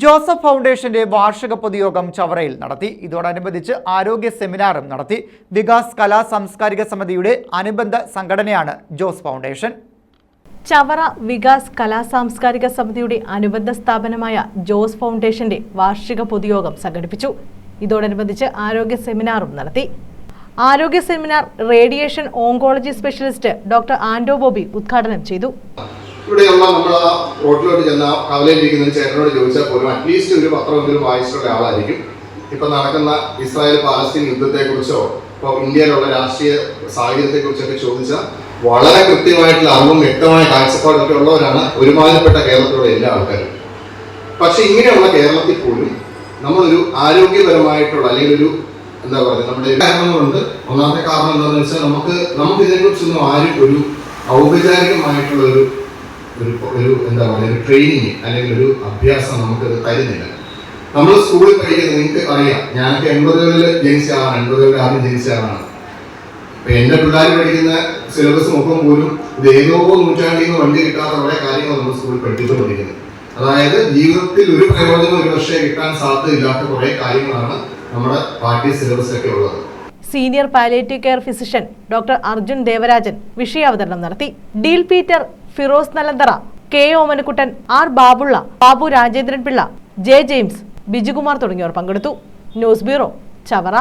Joseph ഫൗണ്ടേഷന്റെ വാർഷിക പൊതുയോഗം ചവറയിൽ നടത്തി. ഇതോടനുബന്ധിച്ച് ആരോഗ്യ സെമിനാറും നടത്തി. വികാസ് കലാ സാംസ്കാരിക സമിതിയുടെ അനുബന്ധ സംഘടനയാണ് ജോസ് ഫൗണ്ടേഷൻ. ചവറ വികാസ് കലാ സാംസ്കാരിക സമിതിയുടെ അനുബന്ധ സ്ഥാപനമായ ജോസ് ഫൗണ്ടേഷന്റെ വാർഷിക പൊതുയോഗം സംഘടിപ്പിച്ചു. ഇതോടനുബന്ധിച്ച് ആരോഗ്യ സെമിനാറും നടത്തി. ആരോഗ്യ seminar radiation oncology specialist doctor ആൻഡോ ബോബി ഉദ്ഘാടനം ചെയ്തു. ഇവിടെയുള്ള നമ്മൾ ആ റോഡിലോട്ട് ചെന്ന കവലയിലിരിക്കുന്ന ഒരു ചേട്ടനോട് ചോദിച്ചാൽ പോലും അറ്റ്ലീസ്റ്റ് ഒരു പത്രമെങ്കിലും വായിച്ചിട്ടുള്ള ആളായിരിക്കും. ഇപ്പം നടക്കുന്ന ഇസ്രായേൽ പാലസ്തീൻ യുദ്ധത്തെക്കുറിച്ചോ ഇപ്പോൾ ഇന്ത്യയിലുള്ള രാഷ്ട്രീയ സാഹചര്യത്തെക്കുറിച്ചൊക്കെ ചോദിച്ചാൽ വളരെ കൃത്യമായിട്ടുള്ള അറിവും വ്യക്തമായ കാഴ്ചപ്പാടൊക്കെ ഉള്ളവരാണ് ഒരുമാതിരിപ്പെട്ട കേരളത്തിലുള്ള എല്ലാ ആൾക്കാരും. പക്ഷെ ഇങ്ങനെയുള്ള കേരളത്തിൽ പോലും നമ്മളൊരു ആരോഗ്യപരമായിട്ടുള്ള അല്ലെങ്കിൽ ഒരു എന്താ പറയുക നമ്മുടെ കാരണങ്ങളുണ്ട്. ഒന്നാമത്തെ കാരണം എന്താണെന്ന് വെച്ചാൽ നമുക്ക് നമുക്ക് ഇതിനെക്കുറിച്ചൊന്നും ആരും ഒരു ഔപചാരികമായിട്ടുള്ള ഒരു ഒരു എന്താ പറയുക ഒരു ട്രെയിനിങ് അല്ലെങ്കിൽ ഒരു അഭ്യാസം നമുക്ക് തരുന്നില്ല. നമ്മൾ സ്കൂളിൽ പഠിക്കുന്നത് നിങ്ങൾക്ക് അറിയാം ഞാനൊക്കെ എൺപതുകളിൽ ജനിച്ച ആളാണ് എൺപതുകളിൽ ആദ്യം ജനിച്ച ആളാണ്. ഇപ്പൊ എന്റെ പിള്ളേർ പഠിക്കുന്ന സിലബസ് നോക്കുമ്പോൾ പോലും ഇത് ഏതോ നൂറ്റാണ്ടിൽ നിന്ന് വണ്ടി കിട്ടാത്ത കുറെ കാര്യങ്ങൾ നമ്മൾ സ്കൂളിൽ പഠിപ്പിച്ചുകൊണ്ടിരിക്കുന്നത് അതായത് ജീവിതത്തിൽ ഒരു പ്രയോജനം ഒരു പക്ഷേ കിട്ടാൻ സാധ്യതയില്ലാത്ത കുറെ കാര്യങ്ങളാണ് നമ്മുടെ പാഠ്യ സിലബസിലൊക്കെ ഉള്ളത്. Senior palliative care physician doctor Arjun Devarajan വിഷയാവതരണം നടത്തി. ഡീൽ Peter Firoz നലന്തറ K Omanakuttan R ബാബുള്ള ബാബു രാജേന്ദ്രൻ പിള്ള ജെ ജെയിംസ് ബിജുകുമാർ തുടങ്ങിയവർ പങ്കെടുത്തു. News bureau Chavara.